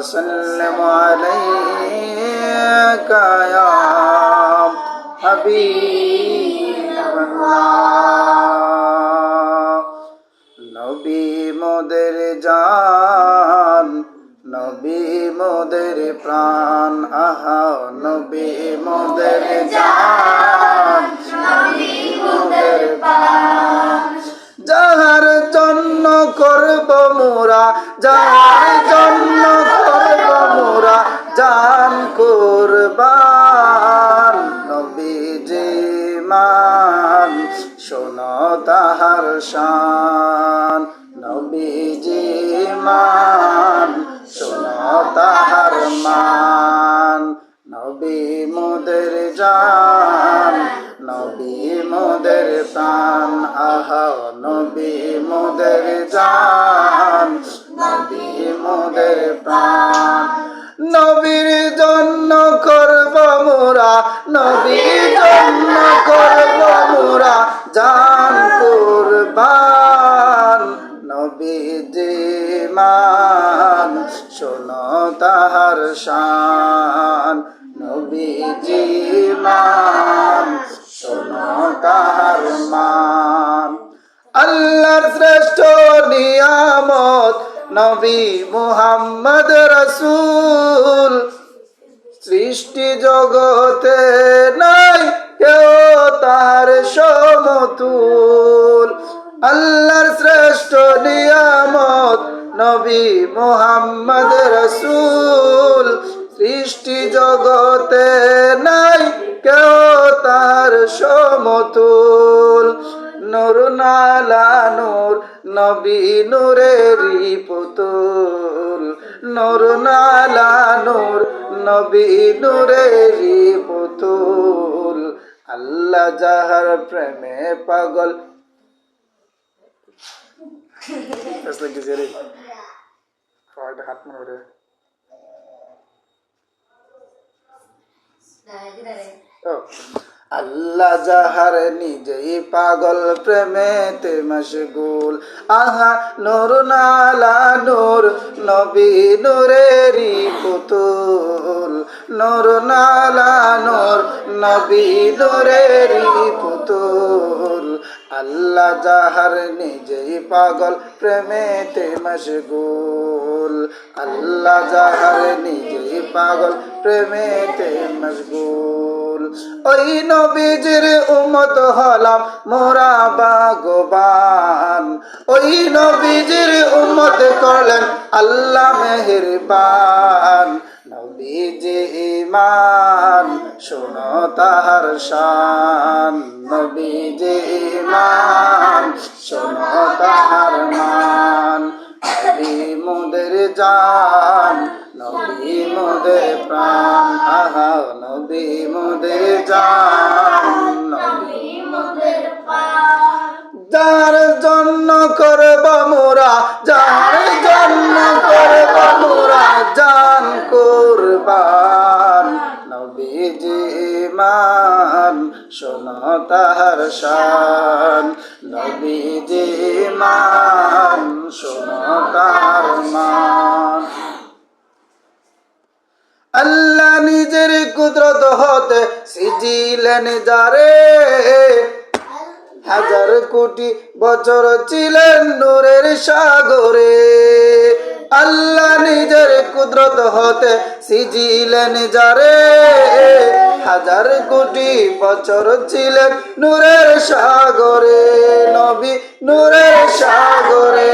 وسلم عليك يا حبيب الله নবী মোদের জান নবী মোদের প্রাণ আহা নবী মোদের জান নবী মোদের প্রাণ যাহার জন্য করব মোরা যাহার মান শোনো তাহার শান। নবীজি মান শোনো তাহার মান। নবী মোদের জান, নবী মোদের প্রাণ। আহা, নবী মোদের জান, নবী মোদের প্রাণ। নবীর জন্য করব নবীর জন্য করব মোরা জান কুরবান। নবী মান শোনো তাহার শান। নবীজি মান শোনো তাহার মান। আল্লাহর শ্রেষ্ঠ নিয়ামত নবী মুহাম্মদ রসুল সৃষ্টি জগতে নাই, কেউ তার সমতুল। আল্লাহর শ্রেষ্ঠ নিয়ামত নবী মুহাম্মদ রসুল। সৃষ্টি জগতে নাই, কেউ তার সমতুল। নূর নালা নূর, নবী নূরেরই পুতুল। নূর নালা নূর নবী নূরেরই পুতুল আল্লাহ যাহার প্রেমে পাগল। হাত ও। আল্লাহ যাহার নিজেই পাগল প্রেমেতে মশগুল, আহা নূর নালা নূর, নবী নূরেরই পুতুল, নূর নালা নবী নূরেরই পুতুল। আল্লাহ যাহার নিজেই পাগল, প্রেমেতে মশগুল। আল্লাহ যাহার নিজেই পাগল, প্রেমেতে মশগুল। ওই নবীজির উম্মত হলাম মোরা বাগবান ওই নবীজির উম্মত করলেন আল্লাহ মেহেরবান। নবীজি ইমান শোনো তাহার শান, নবীজি ইমান শোনো তাহার মান নবী মোদের জান নবী মোদের প্রাণ। আহা নবী মোদের জান নবী যার জন্য শোনো তাহার শান। নবীজি মান, শোনো তাহার মান। আল্লাহ নিজের কুদরত হতে সিজিলেন যারে। হাজার কোটি বছর ছিলেন নূরের সাগরে। আল্লাহ নিজের কুদরত হতে সিজিলেন যারে হাজার কোটি বছর ছিলেন নূরের সাগরে নবী নূরের সাগরে।